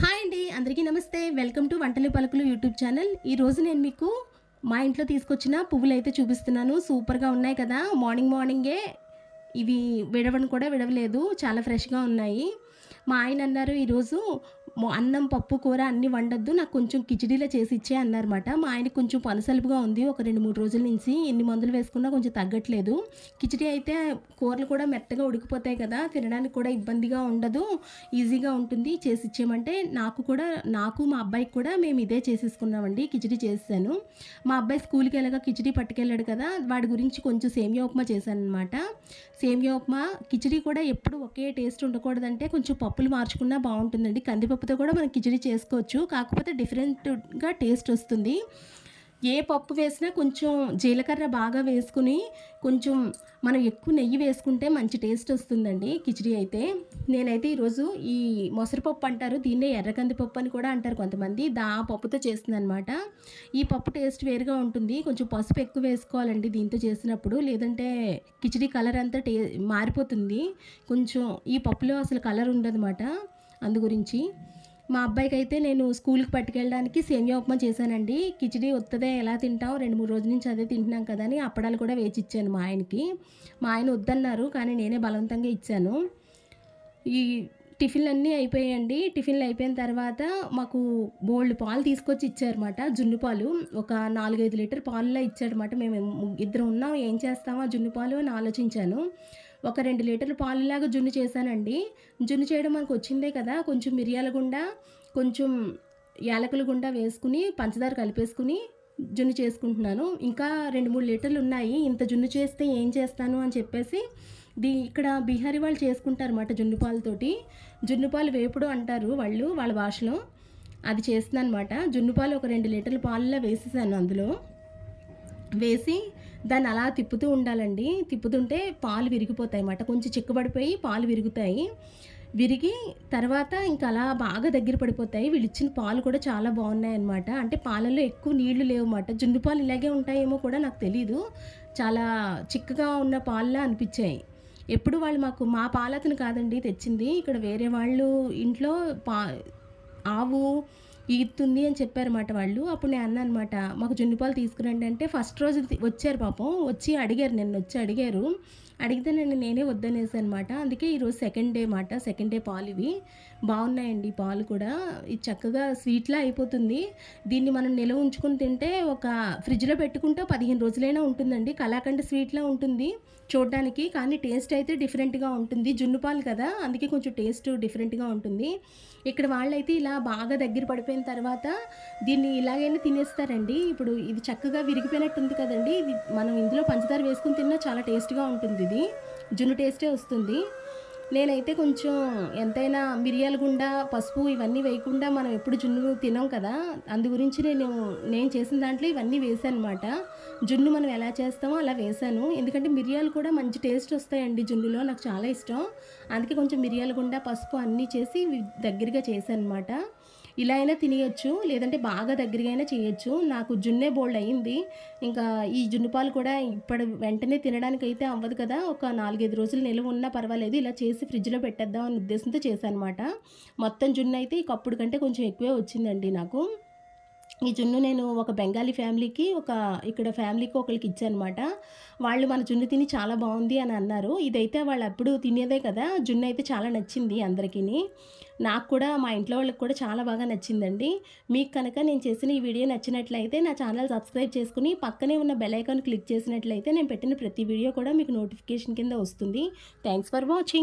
Hi అండి అందరికీ నమస్తే. వెల్కమ్ టు వంటలు పలుకులు యూట్యూబ్ ఛానల్. ఈరోజు నేను మీకు మా ఇంట్లో తీసుకొచ్చిన పువ్వులు అయితే చూపిస్తున్నాను సూపర్గా ఉన్నాయి కదా. మార్నింగ్ మార్నింగే ఇవి విడవను కూడా విడవలేదు. చాలా ఫ్రెష్గా ఉన్నాయి. మా ఆయన అన్నారు ఈరోజు అన్నం పప్పు కూర అన్నీ వండొద్దు. నాకు కొంచెం కిచిడీలో చేసి ఇచ్చే అన్నారన్నమాట. మా ఆయన కొంచెం పనసలుపుగా ఉంది. ఒక రెండు మూడు రోజుల నుంచి ఎన్ని మందులు వేసుకున్నా కొంచెం తగ్గట్లేదు. కిచిడి అయితే కూరలు కూడా మెత్తగా ఉడికిపోతాయి కదా తినడానికి కూడా ఇబ్బందిగా ఉండదు. ఈజీగా ఉంటుంది చేసి ఇచ్చేయమంటే. నాకు కూడా నాకు మా అబ్బాయికి కూడా మేము ఇదే చేసేసుకున్నామండి. కిచిడి చేశాను మా అబ్బాయి స్కూల్కి వెళ్ళగా కిచిడి పట్టుకెళ్ళాడు కదా వాడి గురించి కొంచెం సేమియా ఉప్మా చేశాను అనమాట సేమియా ఉప్మా కిచిడి కూడా ఎప్పుడు ఒకే టేస్ట్ ఉండకూడదంటే కొంచెం పప్పులు మార్చుకున్నా బాగుంటుందండి. కందిపప్పుతో కూడా మనం కిచిడి చేసుకోవచ్చు. కాకపోతే డిఫరెంట్గా టేస్ట్ వస్తుంది. ఏ పప్పు వేసినా కొంచెం జీలకర్ర బాగా వేసుకుని కొంచెం మనం ఎక్కువ నెయ్యి వేసుకుంటే మంచి టేస్ట్ వస్తుందండి కిచిడి అయితే. నేనైతే ఈరోజు ఈ మొసరిపప్పు అంటారు దీన్నే ఎర్రకంది పప్పు అని కూడా అంటారు కొంతమంది. దా పప్పుతో చేస్తుందనమాట ఈ పప్పు టేస్ట్ వేరుగా ఉంటుంది. కొంచెం పసుపు ఎక్కువ వేసుకోవాలండి దీంతో చేసినప్పుడు. లేదంటే కిచిడి కలర్ అంతా టే మారిపోతుంది. కొంచెం ఈ పప్పులో అసలు కలర్ ఉండదన్నమాట. అందు గురించి మా అబ్బాయికి అయితే నేను స్కూల్కి పట్టుకెళ్ళడానికి సేమియా ఉప్మా చేశానండి. కిచిడి వస్తుందే ఎలా తింటాం రెండు మూడు రోజుల నుంచి అదే తింటున్నాం కదా అని అప్పడాలు కూడా వేచి ఇచ్చాను మా ఆయనకి. మా ఆయన వద్దన్నారు కానీ నేనే బలవంతంగా ఇచ్చాను. ఈ టిఫిన్లు అన్నీ అయిపోయాయండి. టిఫిన్లు అయిపోయిన తర్వాత మాకు బోల్డ్ పాలు తీసుకొచ్చి ఇచ్చారన్నమాట జున్ను పాలు. ఒక నాలుగైదు లీటర్ పాలులా ఇచ్చాడనమాట మేము ఇద్దరు ఉన్నాం ఏం చేస్తామో ఆ జున్ను పాలు అని ఆలోచించాను. ఒక రెండు లీటర్ల పాలులాగా జున్ను చేశానండి. జున్ను చేయడం మనకు వచ్చిందే కదా కొంచెం మిరియాల గుండా కొంచెం యాలకుల గుండా వేసుకుని పంచదార కలిపేసుకుని జున్ను చేసుకుంటున్నాను. ఇంకా రెండు మూడు లీటర్లు ఉన్నాయి. ఇంత జున్ను చేస్తే ఏం చేస్తాను అని చెప్పేసి దీ ఇక్కడ బీహారీ వాళ్ళు చేసుకుంటారు అన్నమాట జున్ను పాలతోటి జున్ను పాలు వేపుడు అంటారు వాళ్ళు వాళ్ళ భాషలో. అది చేస్తున్నాను అనమాట జున్ను పాలు ఒక రెండు లీటర్ల పాలలో వేసేసాను అందులో. వేసి దాన్ని అలా తిప్పుతూ ఉండాలండి. తిప్పుతుంటే పాలు విరిగిపోతాయి అన్నమాట. కొంచెం చిక్కబడిపోయి పాలు విరుగుతాయి. విరిగి తర్వాత ఇంకా అలా బాగా దగ్గర పడిపోతాయి. వీళ్ళు ఇచ్చిన పాలు కూడా చాలా బాగున్నాయి అన్నమాట. అంటే పాలలో ఎక్కువ నీళ్ళు లేవన్నమాట జున్ను పాలు ఇలాగే ఉంటాయేమో కూడా నాకు తెలీదు. చాలా చిక్కగా ఉన్న పాలలా అనిపించాయి. ఎప్పుడు వాళ్ళు మాకు మా పాలతను కాదండి తెచ్చింది. ఇక్కడ వేరే వాళ్ళు ఇంట్లో పా ఆవు ఈతుంది అని చెప్పారన్నమాట వాళ్ళు. అప్పుడు నేను అన్నా అనమాట మాకు జున్నుపాలు తీసుకురండి. అంటే ఫస్ట్ రోజు వచ్చారు పాపం. వచ్చి అడిగారు నిన్న వచ్చి అడిగారు. అడిగితే నేను నేనే వద్దనేసి అనమాట అందుకే ఈరోజు సెకండ్ డే మాట సెకండ్ డే పాలు ఇవి. బాగున్నాయండి పాలు కూడా. ఇది చక్కగా స్వీట్లా అయిపోతుంది. దీన్ని మనం నిల్వ ఉంచుకుని తింటే ఒక ఫ్రిడ్జ్లో పెట్టుకుంటే పదిహేను రోజులైనా ఉంటుందండి. కళాఖండ్ స్వీట్లా ఉంటుంది చూడడానికి. కానీ టేస్ట్ అయితే డిఫరెంట్గా ఉంటుంది. జున్ను పాలు కదా అందుకే కొంచెం టేస్ట్ డిఫరెంట్గా ఉంటుంది. ఇక్కడ వాళ్ళైతే ఇలా బాగా దగ్గర పడిపోయిన తర్వాత దీన్ని ఇలాగైనా తినేస్తారండి. ఇప్పుడు ఇది చక్కగా విరిగిపోయినట్టు ఉంది కదండి. ఇది మనం ఇందులో పంచదార వేసుకుని తిన్నా చాలా టేస్ట్గా ఉంటుంది ఇది జున్ను టేస్టే వస్తుంది. నేనైతే కొంచెం ఎంతైనా మిరియాల గుండా పసుపు ఇవన్నీ వేయకుండా మనం ఎప్పుడు జున్ను తినాం కదా? అందు గురించి నేను నేను చేసిన దాంట్లో ఇవన్నీ వేసాను అనమాట జున్ను మనం ఎలా చేస్తామో అలా వేసాను ఎందుకంటే మిరియాలు కూడా మంచి టేస్ట్ వస్తాయండి జున్నులో నాకు చాలా ఇష్టం. అందుకే కొంచెం మిరియాల గుండా పసుపు అన్నీ చేసి దగ్గరగా చేశాను అనమాట ఇలా అయినా తినేయచ్చు లేదంటే బాగా దగ్గరగైనా చేయొచ్చు. నాకు జున్నే బోల్డ్ అయ్యింది ఇంకా ఈ జున్ను పాలు కూడా ఇప్పుడు వెంటనే తినడానికి అయితే అవ్వదు కదా. ఒక నాలుగైదు రోజులు నిల్వ ఉన్నా పర్వాలేదు. ఇలా చేసి ఫ్రిడ్జ్లో పెట్టేద్దాం అనే ఉద్దేశంతో చేశాను అనమాట మొత్తం జున్ను అయితే ఈ కప్పుడు కంటే కొంచెం ఎక్కువే వచ్చిందండి నాకు. ఈ జున్ను నేను ఒక బెంగాలీ ఫ్యామిలీకి ఒక ఇక్కడ ఫ్యామిలీకి ఒకరికి ఇచ్చానమాట. వాళ్ళు మన జున్ను తిని చాలా బాగుంది అని అన్నారు. ఇదైతే వాళ్ళు అప్పుడు తినేదే కదా జున్ను అయితే చాలా నచ్చింది అందరికీ నాకు కూడా మా ఇంట్లో వాళ్ళకి కూడా చాలా బాగా నచ్చిందండి. మీకు కనుక నేను చేసిన ఈ వీడియో నచ్చినట్లయితే నా ఛానల్ సబ్స్క్రైబ్ చేసుకుని పక్కనే ఉన్న బెల్ ఐకాన్ క్లిక్ చేసినట్లయితే నేను పెట్టిన ప్రతి వీడియో కూడా మీకు నోటిఫికేషన్ కింద వస్తుంది. Thanks for watching.